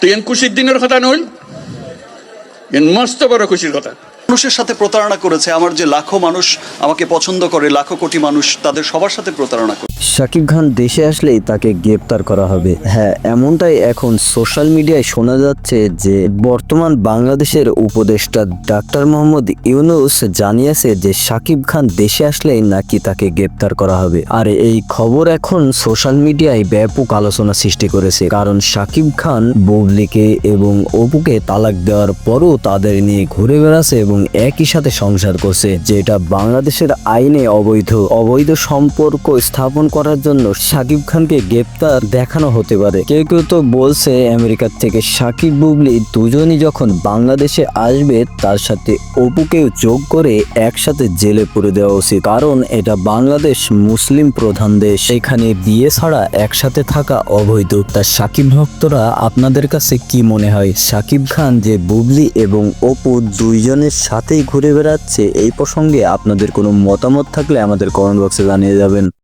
তো এন খুশির দিনের কথা নইল এন মস্ত বড় খুশির কথা। মানুষের সাথে প্রতারণা করেছে। আমার যে লাখো মানুষ আমাকে পছন্দ করে, লাখো কোটি মানুষ তাদের সবার সাথে প্রতারণা করে শাকিব খান দেশে আসলেই তাকে গ্রেপ্তার করা হবে। হ্যাঁ এমনটাই এখন সোশ্যাল মিডিয়ায় শোনা যাচ্ছে যে বর্তমান বাংলাদেশের উপদেষ্টা ডাক্তার মোহাম্মদ ইউনুস জানিয়েছে যে শাকিব খান দেশে আসলেই নাকি তাকে গ্রেপ্তার করা হবে। আর এই খবর এখন সোশ্যাল মিডিয়ায় ব্যাপক আলোচনা সৃষ্টি করেছে। কারণ শাকিব খান, বুবলিকে এবং অপুকে তালাক দেওয়ার পরও তাদের নিয়ে ঘুরে বেড়াচ্ছে এবং একই সাথে সংসার করছে, যেটা বাংলাদেশের আইনে অবৈধ। অবৈধ সম্পর্ক স্থাপন করার জন্য সাকিব খানকে গ্রেপ্তার দেখানো হতে পারে। কেউ কেউ তো বলছে, আমেরিকার থেকে সাকিব, বুবলি দুজনই যখন বাংলাদেশে আসবে, তার সাথে অপুকেও যোগ করে একসাথে জেলে পুরে দেওয়া উচিত। কারণ এটা বাংলাদেশ মুসলিম প্রধান দেশ। এখানে বিয়ে ছাড়া একসাথে থাকা অবৈধ। তা সাকিব ভক্তরা আপনাদের কাছে কি মনে হয়? সাকিব খান যে বুবলি এবং অপু দুইজনের সাথেই ঘুরে বেড়াচ্ছে। এই প্রসঙ্গে আপনাদের কোনো মতামত থাকলে আমাদের কমেন্ট বক্সে জানিয়ে যাবেন।